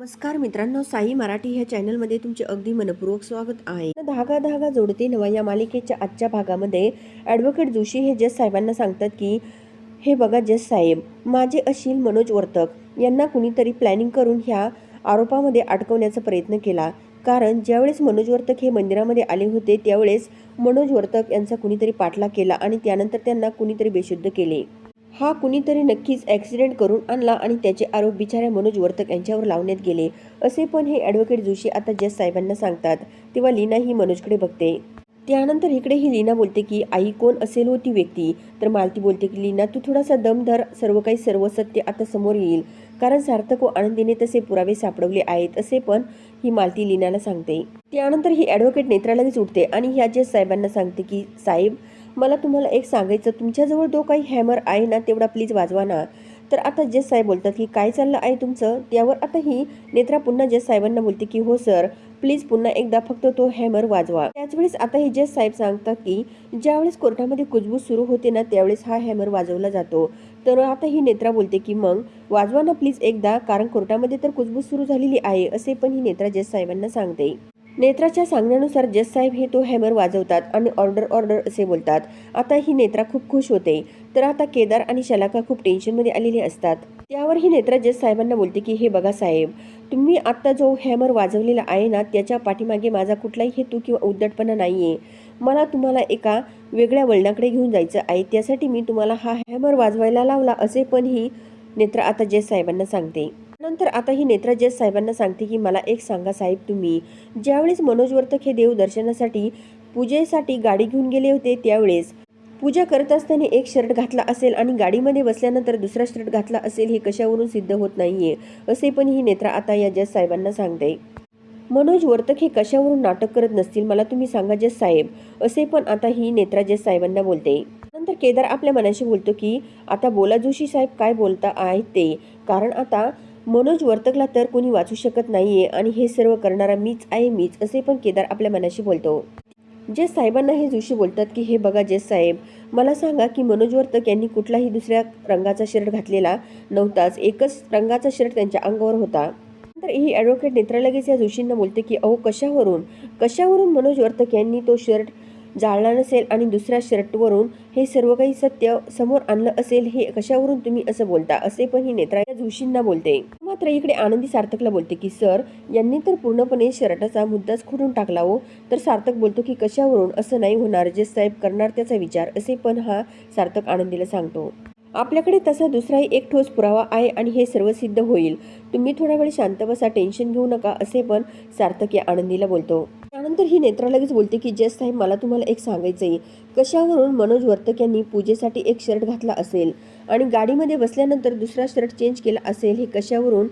नमस्कार मित्रांनो साई मराठी ह्या चॅनलमध्ये तुमचे अगदी मनपूर्वक स्वागत आहे. धागा धागा जोडते नवा या मालिकेच्या आजच्या भागामध्ये ॲडव्होकेट जोशी हे जज साहेबांना सांगतात की हे बघा जज साहेब माझे अशील मनोज वर्तक यांना कुणीतरी प्लॅनिंग करून ह्या आरोपामध्ये अडकवण्याचा प्रयत्न केला. कारण ज्यावेळेस मनोज वर्तक हे मंदिरामध्ये आले होते त्यावेळेस मनोज वर्तक यांचा कुणीतरी पाठलाग केला आणि त्यानंतर त्यांना कुणीतरी बेशुद्ध केले. हा कुणीतरी नक्कीच ॲक्सिडेंट करून आणला आणि त्याचे आरोप बिचाऱ्या मनोज वर्तक यांच्यावर लावण्यात गेले. असे पण हे ॲडव्होकेट जोशी आता जज साहेबांना सांगतात तेव्हा लीना ही मनोजकडे बघते. त्यानंतर इकडे ही लीना बोलते की आई कोण असेल होती व्यक्ती? तर मालती बोलते की लीना तू थोडासा दम धर सर्व काही सर्व सत्य आता समोर येईल. कारण सार्थक व आनंदीने तसे पुरावे सापडवले आहेत असे पण ही मालती लीनाला सांगते. त्यानंतर ही ॲडव्होकेट नेत्रालगीच उठते आणि ह्या जज साहेबांना सांगते की साहेब मला तुम्हाला एक सांगायचं तुमच्याजवळ जो काही हॅमर आहे ना तेवढा प्लीज वाजवा ना. तर आता जज साहेब बोलतात की काय चाललं आहे तुमचं? त्यावर आता ही नेत्रा पुन्हा जज साहेबांना बोलते की हो सर प्लीज पुन्हा एकदा फक्त तो हॅमर वाजवा. त्याचवेळेस आता हे जज साहेब सांगतात की ज्यावेळेस कोर्टामध्ये कुजबूज सुरू होते ना त्यावेळेस हा हॅमर वाजवला जातो. तर आता ही नेत्रा बोलते की मग वाजवा ना प्लीज एकदा कारण कोर्टामध्ये तर कुजबूज सुरू झालेली आहे असे पण ही नेत्रा जज साहेबांना सांगते. नेत्राच्या सांगण्यानुसार जज साहेब हे तो हॅमर वाजवतात आणि ऑर्डर ऑर्डर असे बोलतात. आता ही नेत्रा खूप खुश होते. तर आता केदार आणि शलाका खूप टेन्शनमध्ये आलेले असतात. त्यावर ही नेत्रा जस साहेबांना बोलते की हे बघा साहेब तुम्ही आत्ता जो हॅमर वाजवलेला आहे ना त्याच्या पाठीमागे माझा कुठलाही हेतू किंवा उद्धटपणा आहे मला तुम्हाला एका वेगळ्या वळणाकडे घेऊन जायचं आहे. त्यासाठी मी तुम्हाला हा हॅमर वाजवायला लावला असे पण ही नेत्रा आता जज साहेबांना सांगते. नंतर आता ही नेत्रा जस साहेबांना सांगते की मला एक सांगा साहेब तुम्ही. ज्यावेळेस मनोज वर्तक हे देव दर्शनासाठी पूजेसाठी गाडी घेऊन गेले होते त्यावेळेस पूजा करत असताना एक शर्ट घातला असेल आणि गाडीमध्ये बसल्यानंतर दुसरा शर्ट घातला असेल हे कशावरून सिद्ध होत नाहीये? असे पण ही नेत्रा आता या जस साहेबांना सांगते. मनोज वर्तक हे कशावरून नाटक करत नसतील मला तुम्ही सांगा जस साहेब. असे पण आता ही नेत्रा जस साहेबांना बोलते. नंतर केदार आपल्या मनाशी बोलतो की आता बोला जोशी साहेब काय बोलता आहेत ते? कारण आता मनोज वर्तकला तर कोणी वाचू शकत नाहीये आणि हे सर्व करणारा मीच आहे मीच असे पण केदार आपल्या मनाशी बोलतो. जे साहेबांना हे जोशी बोलतात की हे बघा जेस साहेब मला सांगा की मनोज वर्तक यांनी कुठलाही दुसऱ्या रंगाचा शर्ट घातलेला नव्हताच एकच रंगाचा शर्ट त्यांच्या अंगावर होता. तर ही ॲडव्होकेट नेत्रालगेच या जोशींना बोलते की अहो कशावरून? कशावरून मनोज वर्तक यांनी तो शर्ट जाळला नसेल आणि दुसऱ्या शर्टवरून हे सर्व काही सत्य समोर आणलं असेल हे कशावरून तुम्ही असं बोलता? असे पण ही नेत्रा या जोशींना बोलते. मात्र इकडे आनंदी सार्थकला बोलते की सर यांनी तर पूर्णपणे शर्टाचा मुद्दाच खोडून टाकला हो. तर सार्थक बोलतो की कशावरून? असं नाही होणार. जे साहेब करणार त्याचा विचार. असे पण हा सार्थक आनंदीला सांगतो. आपल्याकडे तसा दुसराही एक ठोस पुरावा आहे आणि हे सर्व सिद्ध होईल. तुम्ही थोडा वेळ शांत बसा टेन्शन घेऊ नका असे पण सार्थक या आनंदीला बोलतो. त्यानंतर ही नेत्रा लगेच बोलते की जज साहेब मला तुम्हाला एक सांगायचं आहे कशावरून मनोज वर्तक यांनी पूजेसाठी एक शर्ट घातला असेल आणि गाडीमध्ये बसल्यानंतर दुसरा शर्ट चेंज केला असेल हे कशावरून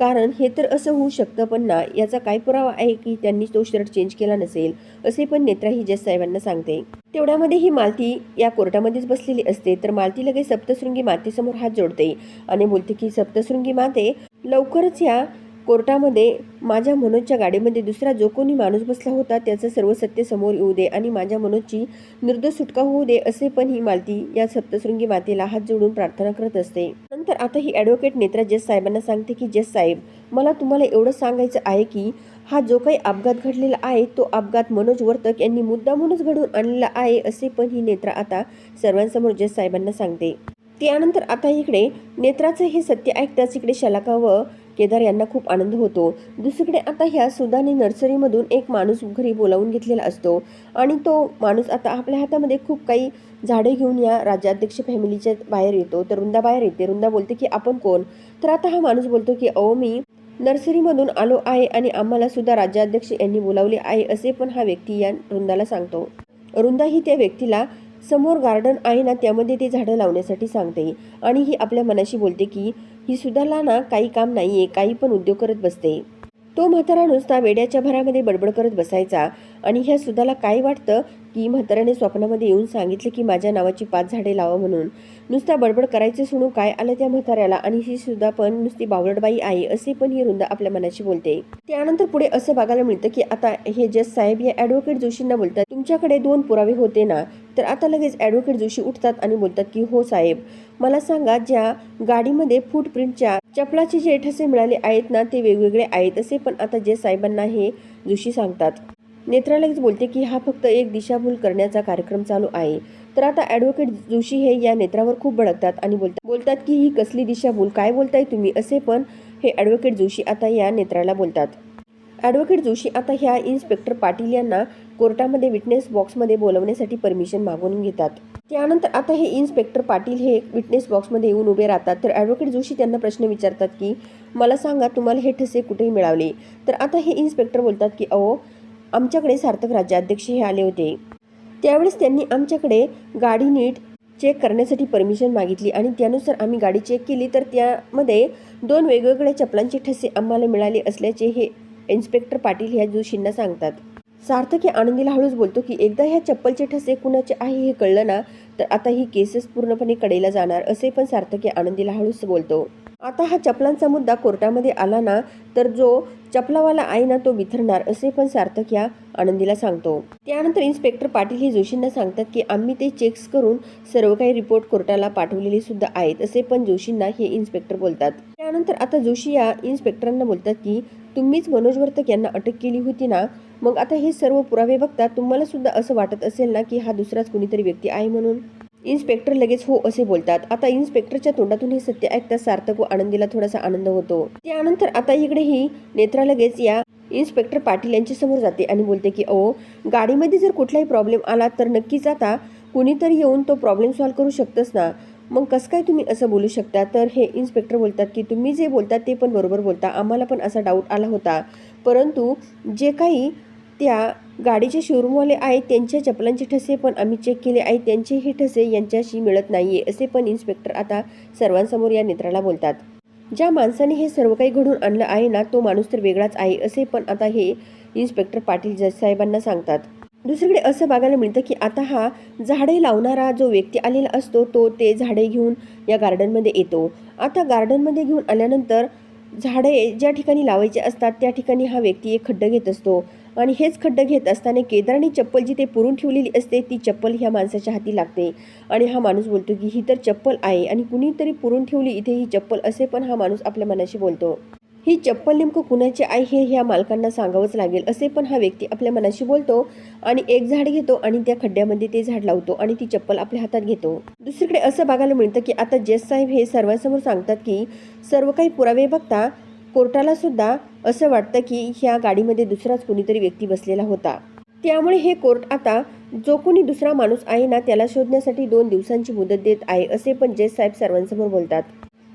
कारण हे तर असं होऊ शकतं पण ना याचा काय पुरावा आहे की त्यांनी तो शर्ट चेंज केला नसेल असे पण नेत्रा ही जज साहेबांना सांगते. तेवढ्यामध्ये ही मालती या कोर्टामध्येच बसलेली असते तर मालती लगेच सप्तशृंगी मातेसमोर हात जोडते आणि बोलते की सप्तशृंगी माते लवकरच या कोर्टामध्ये माझ्या मनोजच्या गाडीमध्ये दुसरा जो कोणी माणूस बसला होता त्याचं सर्व सत्य समोर येऊ दे आणि माझ्या मनोजची निर्दोष सुटका होऊ दे असे पण ही मालती या सप्तशृंगी मातेला हात जोडून प्रार्थना करत असते. नंतर आता ही ॲडव्होकेट नेत्रा जज साहेबांना सांगते की जज साहेब मला तुम्हाला एवढं सांगायचं आहे की हा जो काही अपघात घडलेला आहे तो अपघात मनोज वर्तक यांनी मुद्दामूनच घडवून आणलेला आहे असे पण ही नेत्रा आता सर्वांसमोर जज साहेबांना सांगते. त्यानंतर आता इकडे नेत्राचं हे सत्य ऐकताच इकडे शलाका व केदार यांना खूप आनंद होतो. दुसरीकडे आता ह्या सुधाने नर्सरीमधून एक माणूस घरी बोलावून घेतलेला असतो. आणि तो माणूस आता आपल्या हातामध्ये खूप काही झाडे घेऊन या राज्याध्यक्ष फॅमिलीच्या बाहेर येतो. तर रुंदा बाहेर येते. रुंदा बोलते की आपण कोण? तर आता हा माणूस बोलतो की अहो मी नर्सरीमधून आलो आहे आणि आम्हाला सुद्धा राज्याध्यक्ष यांनी बोलावले आहे असे पण हा व्यक्ती या रुंदाला सांगतो. रुंदा ही त्या व्यक्तीला समोर गार्डन आहे ना त्यामध्ये ते झाडं लावण्यासाठी सांगते. आणि ही आपल्या मनाशी बोलते की ही सुद्धाला ना काही काम नाही आहे काही पण उद्योग करत बसते. तो म्हातारा नुसता वेड्याच्या भरामध्ये बडबड करत बसायचा. आणि ह्या सुद्धाला काय वाटतं? की म्हाताऱ्याने स्वप्नामध्ये येऊन सांगितलं की माझ्या नावाची पाच झाडे लावा म्हणून. नुसता बडबड करायचं सोडून काय आलं त्या म्हाताऱ्याला? आणि ही सुद्धा पण नुसती बावळटबाई आहे असे पण ही रुंदा आपल्या मनाशी बोलते. त्यानंतर पुढे असं बघायला मिळतं की आता हे जज साहेब या ॲडव्होकेट जोशींना बोलतात तुमच्याकडे दोन पुरावे होते ना तर आता लगेच ॲडव्होकेट जोशी उठतात आणि बोलतात की हो साहेब मला सांगा ज्या गाडीमध्ये फूटप्रिंटच्या चपलाचे जे ठसे मिळाले आहेत ना ते वेगवेगळे आहेत असे पण आता जे साहेबांना हे जोशी सांगतात. नेत्रा लगेच बोलते की हा फक्त एक दिशाभूल करण्याचा कार्यक्रम चालू आहे. तर आता ॲडव्होकेट जोशी हे या नेत्रावर खूप भडकतात आणि बोलतात बोलतात की ही कसली दिशाभूल? काय बोलताय तुम्ही? असे पण हे ॲडव्होकेट जोशी आता या नेत्राला बोलतात. ॲडव्होकेट जोशी आता ह्या इन्स्पेक्टर पाटील यांना कोर्टामध्ये विटनेस बॉक्समध्ये बोलवण्यासाठी परमिशन मागून घेतात. त्यानंतर आता हे इन्स्पेक्टर पाटील हे विटनेस बॉक्समध्ये येऊन उभे राहतात. तर ॲडव्होकेट जोशी त्यांना प्रश्न विचारतात की मला सांगा तुम्हाला हे ठसे कुठे मिळाले? तर आता हे इन्स्पेक्टर बोलतात की अहो आमच्याकडे सार्थक राज्याध्यक्ष हे आले होते. त्यावेळेस त्यांनी आमच्याकडे गाडी नीट चेक करण्यासाठी परमिशन मागितली आणि त्यानुसार आम्ही गाडी चेक केली. तर त्यामध्ये दोन वेगवेगळ्या चपलांचे ठसे आम्हाला मिळाले असल्याचे हे इन्स्पेक्टर पाटील ह्या जोशींना सांगतात. सार्थक हे आनंदीला हळूच बोलतो की एकदा ह्या चप्पलचे ठसे कुणाचे आहे हे कळलं ना तर आता ही केसेस पूर्णपणे कडेला जाणार असे पण सार्थक हे आनंदीला हळूच बोलतो. आता हा चपलांचा मुद्दा कोर्टामध्ये आला ना तर जो चपलावाला आहे ना तो बिथरणार असे पण सार्थक या आनंदीला सांगतो. त्यानंतर इन्स्पेक्टर पाटील हे जोशींना सांगतात की आम्ही ते चेक्स करून सर्व काही रिपोर्ट कोर्टाला पाठवलेले सुद्धा आहेत असे पण जोशींना हे इन्स्पेक्टर बोलतात. त्यानंतर आता जोशी या इन्स्पेक्टरांना बोलतात की तुम्हीच मनोज वर्तक यांना अटक केली होती ना? मग आता हे सर्व पुरावे बघता तुम्हाला सुद्धा असं वाटत असेल ना की हा दुसराच कुणीतरी व्यक्ती आहे म्हणून? इन्स्पेक्टर लगेच हो असे बोलतात. आता इन्स्पेक्टरच्या तोंडातून हे सत्य ऐकता सार्थक व आनंदीला थोडासा आनंद होतो. त्यानंतर आता इकडेही नेत्रा लगेच या इन्स्पेक्टर पाटील यांच्या समोर जाते आणि बोलते की ओ गाडीमध्ये जर कुठलाही प्रॉब्लेम आला तर नक्कीच आता कुणीतरी येऊन तो प्रॉब्लेम सॉल्व्ह करू शकतस ना. मग कसं काय तुम्ही असं बोलू शकता? तर हे इन्स्पेक्टर बोलतात की तुम्ही जे बोलता ते पण बरोबर बोलता. आम्हाला पण असा डाऊट आला होता. परंतु जे काही त्या गाडीचे शोरूमवाले आहेत त्यांच्या चपलांचे ठसे पण आम्ही चेक केले आहेत. त्यांचेही ठसे यांच्याशी मिळत नाहीये असे पण इन्स्पेक्टर आता सर्वांसमोर या नेत्राला बोलतात. ज्या माणसाने हे सर्व काही घडून आणलं आहे ना तो माणूस तर वेगळाच आहे असे पण आता हे इन्स्पेक्टर पाटील जज साहेबांना सांगतात. दुसरीकडे असं बघायला मिळतं की आता हा झाडे लावणारा जो व्यक्ती आलेला असतो तो ते झाडे घेऊन या गार्डनमध्ये येतो. आता गार्डनमध्ये घेऊन आल्यानंतर झाडे ज्या ठिकाणी लावायचे असतात त्या ठिकाणी हा व्यक्ती एक खड्डं घेत असतो. आणि हेच खड्डं घेत असताना केदाराने चप्पल जिथे पुरून ठेवलेली असते ती चप्पल ह्या माणसाच्या हाती लागते. आणि हा माणूस बोलतो की ही तर चप्पल आहे. आणि कुणीतरी पुरून ठेवली इथे ही चप्पल असे पण हा माणूस आपल्या मनाशी बोलतो. ही चप्पल नेमकं कुणाची आहे हे ह्या मालकांना सांगावंच लागेल असे पण हा व्यक्ती आपल्या मनाशी बोलतो आणि एक झाड घेतो आणि त्या खड्ड्यामध्ये ते झाड लावतो आणि ती चप्पल आपल्या हातात घेतो. दुसरीकडे असं बघायला मिळतं की आता जेस साहेब हे सर्वांसमोर सांगतात की सर्व काही पुरावे बघता कोर्टाला सुद्धा असं वाटतं की ह्या गाडीमध्ये दुसराच कोणीतरी व्यक्ती बसलेला होता. त्यामुळे हे कोर्ट आता जो कोणी दुसरा माणूस आहे ना त्याला शोधण्यासाठी दोन दिवसांची मुदत देत आहे असे पण जेस साहेब सर्वांसमोर बोलतात.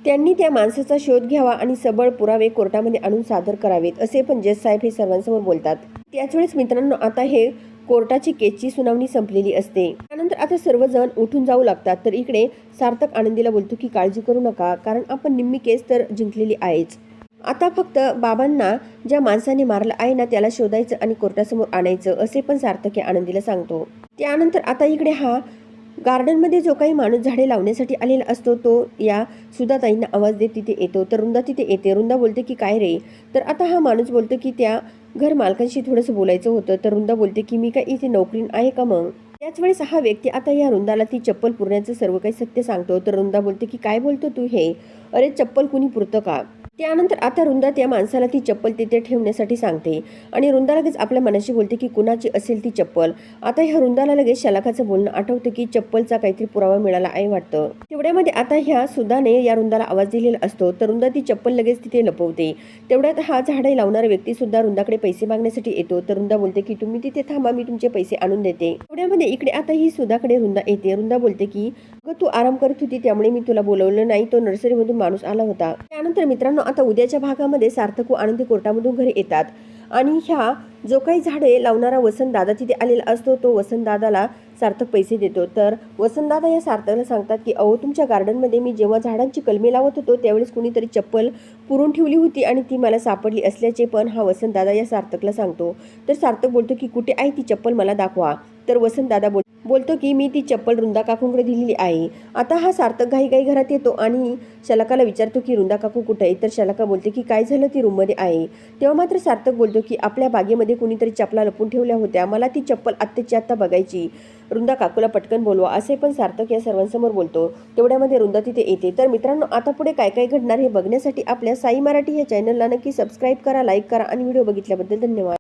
त्यांनी त्या माणसाचा शोध घ्यावा आणि सबळ पुरावे कोर्टामध्ये आणून सादर करावेत असे पण जज साहेब हे सर्वांसमोर बोलतात. त्याच वेळेस मित्रांनो आता हे कोर्टाची केसची सुनावणी संपलेली असते. त्यानंतर आता सर्वजण उठून जाऊ लागतात तर इकडे सार्थक आनंदीला बोलतो की काळजी करू नका कारण आपण निम्मी केस तर जिंकलेली आहेच. आता फक्त बाबांना ज्या माणसाने मारलं आहे ना त्याला शोधायचं आणि कोर्टासमोर आणायचं असे पण सार्थक हे आनंदीला सांगतो. त्यानंतर आता इकडे हा गार्डनमध्ये जो काही माणूस झाडे लावण्यासाठी आलेला असतो तो या सुधाताईंना आवाज देत तिथे येतो. तर रुंदा तिथे येते. रुंदा बोलते की काय रे? तर आता हा माणूस बोलतो की त्या घर मालकांशी थोडंसं बोलायचं होतं. तर रुंदा बोलते की मी काय इथे नोकरी आहे का मग? त्याच वेळेस हा व्यक्ती आता या रुंदाला ती चप्पल पुरण्याचं सर्व काही सत्य सांगतो. तर रुंदा बोलते की काय बोलतो तू हे? अरे चप्पल कुणी पुरतं का? त्यानंतर आता रुंदा त्या माणसाला ती चप्पल तिथे ठेवण्यासाठी सांगते. आणि रुंदा लगेच आपल्या मनाशी बोलते की कुणाची असेल ती चप्पल? आता ह्या रुंदाला लगेच शलाखाचं बोलणं आठवतं की चप्पलचा काहीतरी पुरावा मिळाला आहे वाटतं. तेवढ्यामध्ये आता ह्या सुदाने या रुंदाला आवाज दिलेला असतो तर रुंदा ती चप्पल लगेच तिथे लपवते. तेवढ्यात हा झाडे लावणारा व्यक्ती सुद्धा रुंदाकडे पैसे मागण्यासाठी येतो तर रुंदा बोलते की तुम्ही तिथे थांबा मी तुमचे पैसे आणून देते. तेवढ्यामध्ये इकडे आता ही सुधाकडे रुंदा येते. रुंदा बोलते की अगं तू आराम करत होती? त्यामुळे मी तुला बोलवलं नाही. तो नर्सरीमधून माणूस आला होता. त्यानंतर मित्रांनो आता उद्याच्या भागामध्ये सार्थक व आनंदी कोर्टामधून घरी येतात. आणि ह्या जो काही झाडे लावणारा वसंत दादा तिथे आलेला असतो तो वसंत दादाला सार्थक पैसे देतो. तर वसंत दादा या सार्थकला सांगतात की अहो तुमच्या गार्डनमध्ये मी जेव्हा झाडांची कलमे लावत होतो त्यावेळेस कुणीतरी चप्पल पुरून ठेवली होती आणि ती मला सापडली असल्याचे पण हा वसंत दादा या सार्थकला सांगतो. तर सार्थक बोलतो की कुठे आहे ती चप्पल? मला दाखवा. तर वसंत दादा बोल बोलतो की मी ती चप्पल रुंदा काकूंकडे दिलेली आहे. आता हा सार्थक घाई घाई घरात येतो आणि शलाकाला विचारतो की रुंदा काकू कुठे आहे? तर शलाका बोलते की काय झालं ती रूममध्ये आहे? तेव्हा मात्र सार्थक बोलतो की आपल्या बागेमध्ये कुणीतरी चपला लपून ठेवल्या होत्या. मला ती चप्पल आत्ताची आत्ता बघायची. रुंदा काकूला पटकन बोलवा. असे पण सार्थक या सर्वांसमोर बोलतो. तेवढ्यामध्ये रुंदा तिथे येते. तर मित्रांनो आता पुढे काय काय घडणार हे बघण्यासाठी आपल्या साई मराठी या चॅनलला नक्की सबस्क्राईब करा लाईक करा आणि व्हिडिओ बघितल्याबद्दल धन्यवाद.